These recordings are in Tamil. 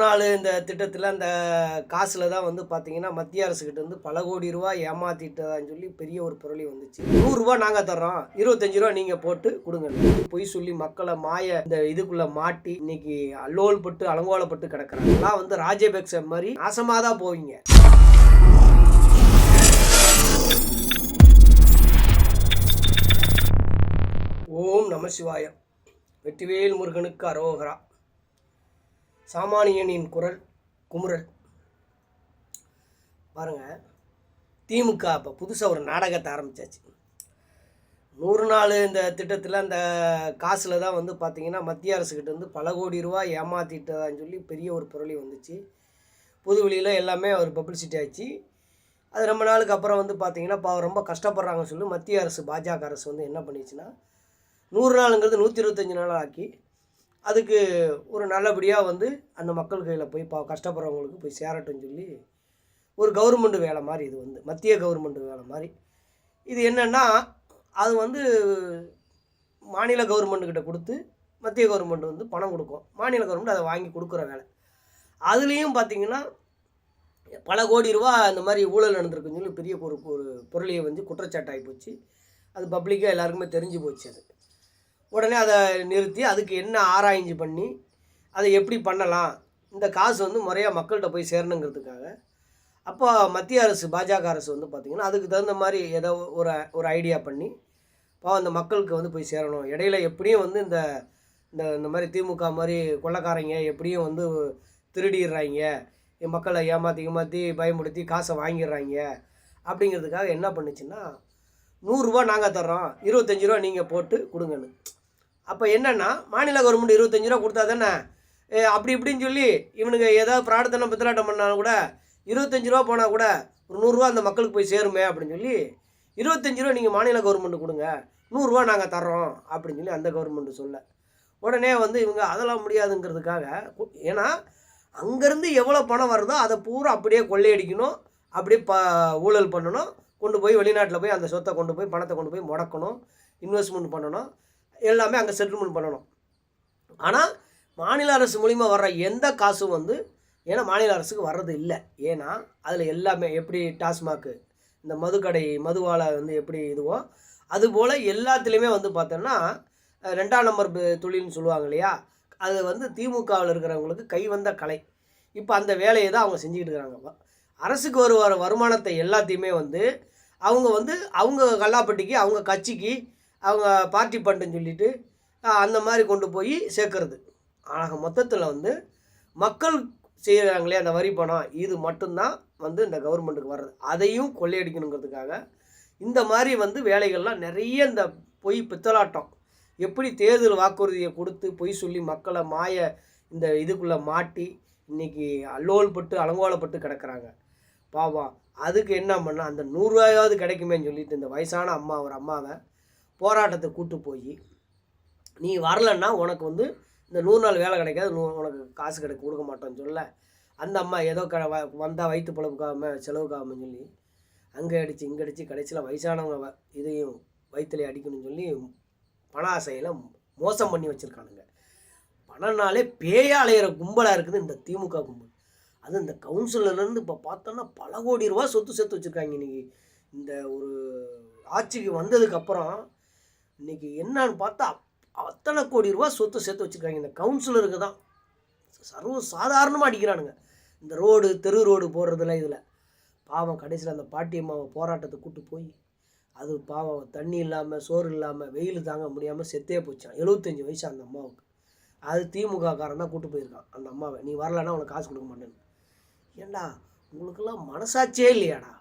நாள் இந்த திட்டத்தில் அந்த காசில் தான் வந்து பார்த்தீங்கன்னா மத்திய அரசுக்கிட்ட வந்து பல கோடி ரூபா ஏமாற்றிட்டதான்னு சொல்லி பெரிய ஒரு புரளி வந்துச்சு. நூறுரூவா நாங்கள் தர்றோம். இருபத்தஞ்சு ரூபா நீங்கள் போட்டு கொடுங்க. பொய் சொல்லி மக்களை மாய இந்த இதுக்குள்ளே மாட்டி இன்னைக்கு அல்லோல் பட்டு அலங்கோலப்பட்டு கிடக்குறாங்க. அதெல்லாம் வந்து ராஜபக்ச மாதிரி நாசமாக தான் போவீங்க. ஓம் நம சிவாயம். வெற்றிவேல் முருகனுக்கு அரோகரா. சாமானியனின் குரல் குமுறல். பாருங்க திமுக இப்போ புதுசாக ஒரு நாடகத்தை ஆரம்பித்தாச்சு நூறு நாள் இந்த திட்டத்தில் அந்த காசில் தான் வந்து பார்த்திங்கன்னா மத்திய அரசுக்கிட்ட வந்து பல கோடி ரூபா ஏமாற்றிட்டதான்னு சொல்லி பெரிய ஒரு புரளி வந்துச்சு. பொது வெளியில் எல்லாமே ஒரு பப்ளிசிட்டி ஆச்சு. அது ரொம்ப நாளுக்கு அப்புறம் வந்து பார்த்திங்கன்னா அவர் ரொம்ப கஷ்டப்படுறாங்கன்னு சொல்லி மத்திய அரசு பாஜக அரசு வந்து என்ன பண்ணிச்சுன்னா நூறு நாளுங்கிறது நூற்றி இருபத்தஞ்சி நாள் ஆக்கி அதுக்கு ஒரு நல்லபடியாக வந்து அந்த மக்கள் கையில் போய் பா கஷ்டப்படுறவங்களுக்கு போய் சேரட்டும்னு சொல்லி ஒரு கவர்மெண்ட் வேலை மாதிரி இது வந்து மத்திய கவர்மெண்ட் வேலை மாதிரி. இது என்னென்னா அது வந்து மாநில கவர்மெண்ட்டுக்கிட்ட கொடுத்து மத்திய கவர்மெண்ட் வந்து பணம் கொடுக்கும். மாநில கவர்மெண்ட் அதை வாங்கி கொடுக்குற வேலை. அதுலேயும் பார்த்தீங்கன்னா பல கோடி ரூபா அந்த மாதிரி ஊழல் நடந்திருக்குன்னு சொல்லி பெரிய ஒரு ஒரு பொருளியை வந்து குற்றச்சாட்டாகி போச்சு. அது பப்ளிக்காக எல்லாருக்குமே தெரிஞ்சு போச்சு அது. உடனே அதை நிறுத்தி அதுக்கு என்ன ஆராய்ஞ்சு பண்ணி அதை எப்படி பண்ணலாம்? இந்த காசு வந்து முறையாக மக்கள்கிட்ட போய் சேரணுங்கிறதுக்காக. அப்போ மத்திய அரசு பாஜக அரசு வந்து பார்த்திங்கன்னா அதுக்கு தகுந்த மாதிரி ஏதோ ஒரு ஒரு ஐடியா பண்ணி இப்போ அந்த மக்களுக்கு வந்து போய் சேரணும். இடையில எப்படியும் வந்து இந்த இந்த இந்த மாதிரி திமுக மாதிரி கொள்ளக்காரங்க எப்படியும் வந்து திருடிடுறாங்க. என் மக்களை ஏமாற்றி ஏமாற்றி பயமுடுத்தி காசை வாங்கிடுறாங்க. அப்படிங்கிறதுக்காக என்ன பண்ணுச்சுன்னா நூறுரூவா நாங்கள் தர்றோம். இருபத்தஞ்சி ரூபா நீங்கள் போட்டு கொடுங்கன்னு. அப்போ என்னென்னா மாநில கவர்மெண்ட் இருபத்தஞ்சி ரூபா கொடுத்தா தானே அப்படி இப்படின்னு சொல்லி இவனுங்க ஏதாவது பிரார்த்தனை பித்தலாட்டம் பண்ணாலும் கூட இருபத்தஞ்சி ரூபா போனால் கூட ஒரு நூறுரூவா அந்த மக்களுக்கு போய் சேருமே அப்படின்னு சொல்லி இருபத்தஞ்சி ரூபா நீங்கள் மாநில கவர்மெண்ட் கொடுங்க நூறுரூவா நாங்கள் தர்றோம் அப்படின்னு சொல்லி அந்த கவர்மெண்ட் சொல்ல. உடனே வந்து இவங்க அதெல்லாம் முடியாதுங்கிறதுக்காக ஏன்னா அங்கேருந்து எவ்வளோ பணம் வருதோ அதை பூரா அப்படியே கொள்ளையடிக்கணும் அப்படியே ப ஊழல் பண்ணணும் கொண்டு போய் வெளிநாட்டில் போய் அந்த சொத்தை கொண்டு போய் பணத்தை கொண்டு போய் முடக்கணும் இன்வெஸ்ட்மெண்ட் பண்ணணும். எல்லாமே அங்கே செட்டில்மெண்ட் பண்ணணும். ஆனால் மாநில அரசு மூலிமா வர்ற எந்த காசும் வந்து ஏன்னா மாநில அரசுக்கு வர்றது இல்லை. ஏன்னா அதில் எல்லாமே எப்படி டாஸ்மாக்கு இந்த மதுக்கடை மதுவாலை வந்து எப்படி இதுவோ அதுபோல் எல்லாத்துலேயுமே வந்து பார்த்தோன்னா ரெண்டாம் நம்பர் தொழில்னு சொல்லுவாங்க இல்லையா? அது வந்து திமுகவில் இருக்கிறவங்களுக்கு கை வந்த கலை. இப்போ அந்த வேலையை தான் அவங்க செஞ்சுக்கிட்டு இருக்கிறாங்க அரசுக்கு ஒரு வருமானத்தை எல்லாத்தையுமே வந்து அவங்க வந்து அவங்க கல்லாப்பட்டிக்கு அவங்க கட்சிக்கு அவங்க பார்ட்டி பண்ணுன்னு சொல்லிட்டு அந்த மாதிரி கொண்டு போய் சேர்க்கறது. ஆக மொத்தத்தில் வந்து மக்கள் செய்கிறாங்களே அந்த வரி பணம் இது மட்டும்தான் வந்து இந்த கவர்மெண்ட்டுக்கு வர்றது. அதையும் கொள்ளையடிக்கணுங்கிறதுக்காக இந்த மாதிரி வந்து வேலைகள்லாம் நிறைய இந்த பொய் பித்தலாட்டம். எப்படி தேர்தல் வாக்குறுதியை கொடுத்து பொய் சொல்லி மக்களை மாய இந்த இதுக்குள்ளே மாட்டி இன்றைக்கி அல்லோல் பட்டு அலங்கோலப்பட்டு கிடக்குறாங்க. பாவம். அதுக்கு என்ன பண்ணால் அந்த நூறுரூவாயாவது கிடைக்குமேன்னு சொல்லிட்டு இந்த வயசான அம்மா ஒரு அம்மாவை போராட்டத்தை கூட்டு போய் நீ வரலன்னா உனக்கு வந்து இந்த நூறு நாள் வேலை கிடைக்காது நூ உனக்கு காசு கிடைக்க கொடுக்க மாட்டோம்னு சொல்ல. அந்த அம்மா ஏதோ க வந்தால் வயிற்று பொழப்புக்காம செலவுக்காமன்னு சொல்லி அங்கே அடித்து இங்கே அடித்து கடைசியில் வயசானவங்க இதையும் வயிற்றுல அடிக்கணும்னு சொல்லி பண ஆசையில் மோசம் பண்ணி வச்சுருக்கானுங்க. பணம்னாலே பேயாலையிற கும்பலாக இருக்குது இந்த திமுக கும்பல். அது இந்த கவுன்சிலர்லேருந்து இப்போ பார்த்தோன்னா பல கோடி ரூபா சொத்து சேர்த்து வச்சுருக்காங்க இன்றைக்கி இந்த ஒரு ஆட்சிக்கு வந்ததுக்கப்புறம் இன்னைக்கு என்னன்னு பார்த்தா அத்தனை கோடி ரூபா சொத்து சேர்த்து வச்சுருக்காங்க. இந்த கவுன்சிலருக்கு தான். சர்வ சாதாரணமாக அடிக்கிறானுங்க. இந்த ரோடு தெரு ரோடு போடுறதுல இதில். பாவம் கடைசியில் அந்த பாட்டியம்மாவை போராட்டத்தை கூட்டு போய் அது பாவம் தண்ணி இல்லாமல் சோறு இல்லாமல் வெயில் தாங்க முடியாமல் செத்தே போச்சான் எழுபத்தஞ்சி வயசு அந்த அம்மாவுக்கு. அது திமுக காரன் தான் கூட்டு போயிருக்கான். அந்த அம்மாவை நீ வரலன்னா உனக்கு காசு கொடுக்க மாட்டேன்னு. ஏண்டா உங்களுக்கெல்லாம் மனசாட்சியே இல்லையாடா?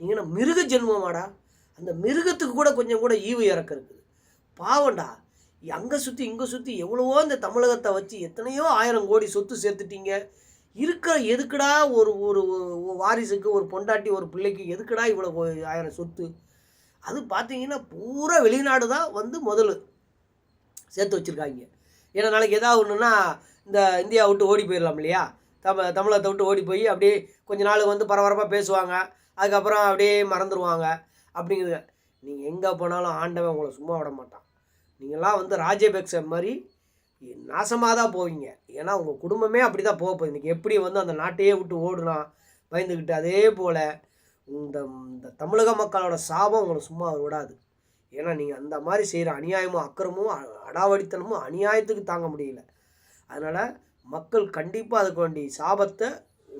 நீங்கள் என்ன மிருக ஜென்மமாடா? அந்த மிருகத்துக்கு கூட கொஞ்சம் கூட ஈவு இறக்கம் இருக்குது பாவண்டா அங்கே சுற்றி இங்கே சுற்றி எவ்வளவோ இந்த தமிழகத்தை வச்சு எத்தனையோ ஆயிரம் கோடி சொத்து சேர்த்துட்டீங்க. இருக்கிற எதுக்குடா ஒரு ஒரு வாரிசுக்கு ஒரு பொண்டாட்டி ஒரு பிள்ளைக்கு எதுக்குடா இவ்வளோ ஆயிரம் சொத்து? அது பார்த்தீங்கன்னா பூரா வெளிநாடு தான் வந்து முதல்ல சேர்த்து வச்சுருக்காங்க. ஏன்னா நாளைக்கு ஏதாவது ஒன்றுன்னா இந்த இந்தியா விட்டு ஓடி போயிடலாம் இல்லையா? தமிழ தமிழகத்தை விட்டு ஓடி போய் அப்படியே கொஞ்ச நாள் வந்து பரபரப்பாக பேசுவாங்க. அதுக்கப்புறம் அப்படியே மறந்துடுவாங்க அப்படிங்கிறது நீங்கள் எங்கே போனாலும் ஆண்டவன் உங்களை சும்மா விட மாட்டான். நீங்களாம் வந்து ராஜபக்ச மாதிரி நாசமாக தான் போவீங்க. ஏன்னா உங்கள் குடும்பமே அப்படி தான் போக போகுது. இன்றைக்கி எப்படி வந்து அந்த நாட்டையே விட்டு ஓடுனா பயந்துக்கிட்டு அதே போல் இந்த இந்த தமிழக மக்களோட சாபம் உங்களை சும்மா விடாது. ஏன்னா நீங்கள் அந்த மாதிரி செய்கிற அநியாயமும் அக்கிரமும் அடாவடித்தனமும் அநியாயத்துக்கு தாங்க முடியல. அதனால் மக்கள் கண்டிப்பாக அதுக்கு வேண்டிய சாபத்தை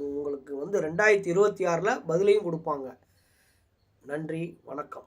உங்களுக்கு வந்து ரெண்டாயிரத்தி இருபத்தி ஆறில் பதிலையும் கொடுப்பாங்க. நன்றி வணக்கம்.